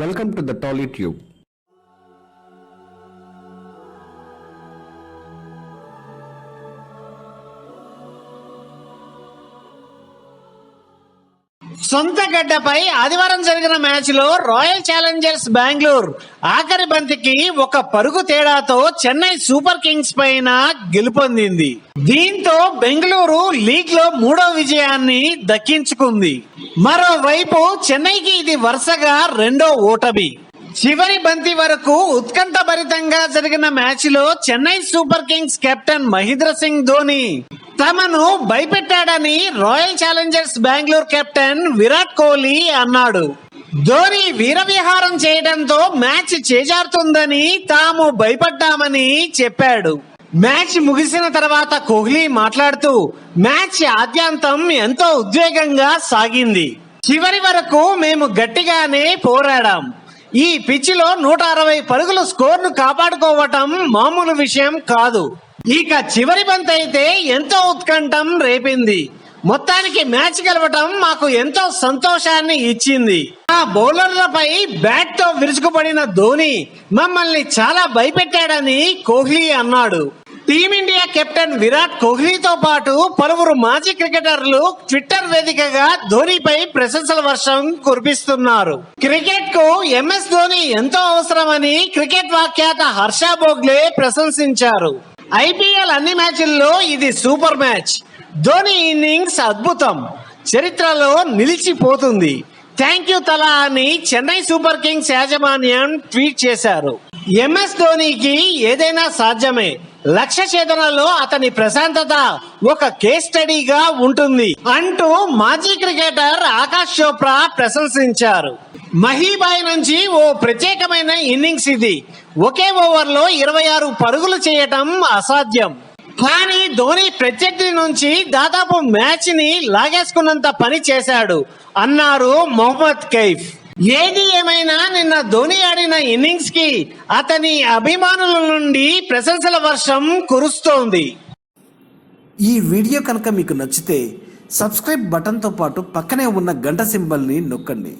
Welcome to the Tolly tube సొంత గడ్డపై ఆదివారం జరిగిన మ్యాచ్లో రాయల్ ఛాలెంజర్స్ బెంగళూరు ఆఖరి బంతికి ఒక పరుగు తేడాతో చెన్నై సూపర్ కింగ్స్ పైన గెలుపొందింది. దీంతో బెంగళూరు లీగ్లో మూడో విజయాన్ని దక్కించుకుంది. మరోవైపు చెన్నైకి ఇది వరుసగా రెండో ఓటమి. చివరి బంతి వరకు ఉత్కంఠభరితంగా జరిగిన మ్యాచ్లో Chennai Super Kings captain Mahendra Singh Dhoni తమను భయపెట్టాడని Royal Challengers Bengaluru captain Virat Kohli అన్నాడు. ధోని వీరవిహారం చేయడంతో మ్యాచ్ చేజారుతుందని తాము భయపడ్డామని చెప్పాడు. మ్యాచ్ ముగిసిన తర్వాత కోహ్లీ మాట్లాడుతూ మ్యాచ్ ఆద్యాంతం ఎంతో ఉద్వేగంగా సాగింది. చివరి వరకు మేము గట్టిగానే పోరాడాం. ఈ పిచ్లో నూట అరవై పరుగుల స్కోర్ను కాపాడుకోవటం మామూలు విషయం కాదు. ఇక చివరి బంత్ అయితే ఎంతో ఉత్కంఠం రేపింది. మొత్తానికి మ్యాచ్ గెలవటం మాకు ఎంతో సంతోషాన్ని ఇచ్చింది. ఆ బౌలర్లపై బ్యాట్తో విరుచుకుపడిన ధోని మమ్మల్ని చాలా భయపెట్టాడని కోహ్లీ అన్నాడు. టీమిండియా కెప్టెన్ విరాట్ కోహ్లీతో పాటు పలువురు మాజీ క్రికెటర్లు ట్విట్టర్ వేదికగా ధోనిపై ప్రశంసల వర్షం కురిపిస్తున్నారు. క్రికెట్కు ఎంఎస్ ధోని ఎంతో అవసరమని క్రికెట్ వ్యాఖ్యాత హర్ష బోగ్లే ప్రశంసించారు. ఐపీఎల్ అన్ని మ్యాచ్ల్లో ఇది సూపర్ మ్యాచ్. ధోని ఇన్నింగ్స్ అద్భుతం. చరిత్రలో నిలిచిపోతుంది. థ్యాంక్ యూ తలా అని చెన్నై సూపర్ కింగ్స్ యాజమాన్యం ట్వీట్ చేశారు. ఎంఎస్ ధోనికి ఏదైనా సాధ్యమే. లక్ష ఛేదనలో అతని ప్రశాంతత ఒక కేస్ స్టడీగా ఉంటుంది అంటూ మాజీ క్రికెటర్ ఆకాష్ చోప్రా ప్రశంసించారు. మహీబాయ్ నుంచి ఓ ప్రత్యేకమైన ఇన్నింగ్స్ ఇది. ఒకే ఓవర్లో ఇరవై ఆరు పరుగులు చేయటం అసాధ్యం. కానీ ధోని ప్రత్యర్థి నుంచి దాదాపు మ్యాచ్ని లాగేసుకున్నంత పని చేశాడు అన్నారు మొహమ్మద్ కైఫ్. ఏది ఏమైనా నిన్న ధోని ఆడిన ఇన్నింగ్స్కి అతని అభిమానుల నుండి ప్రశంసల వర్షం కురుస్తోంది. ఈ వీడియో కనుక మీకు నచ్చితే సబ్స్క్రైబ్ బటన్తో పాటు పక్కనే ఉన్న గంట సింబల్ని నొక్కండి.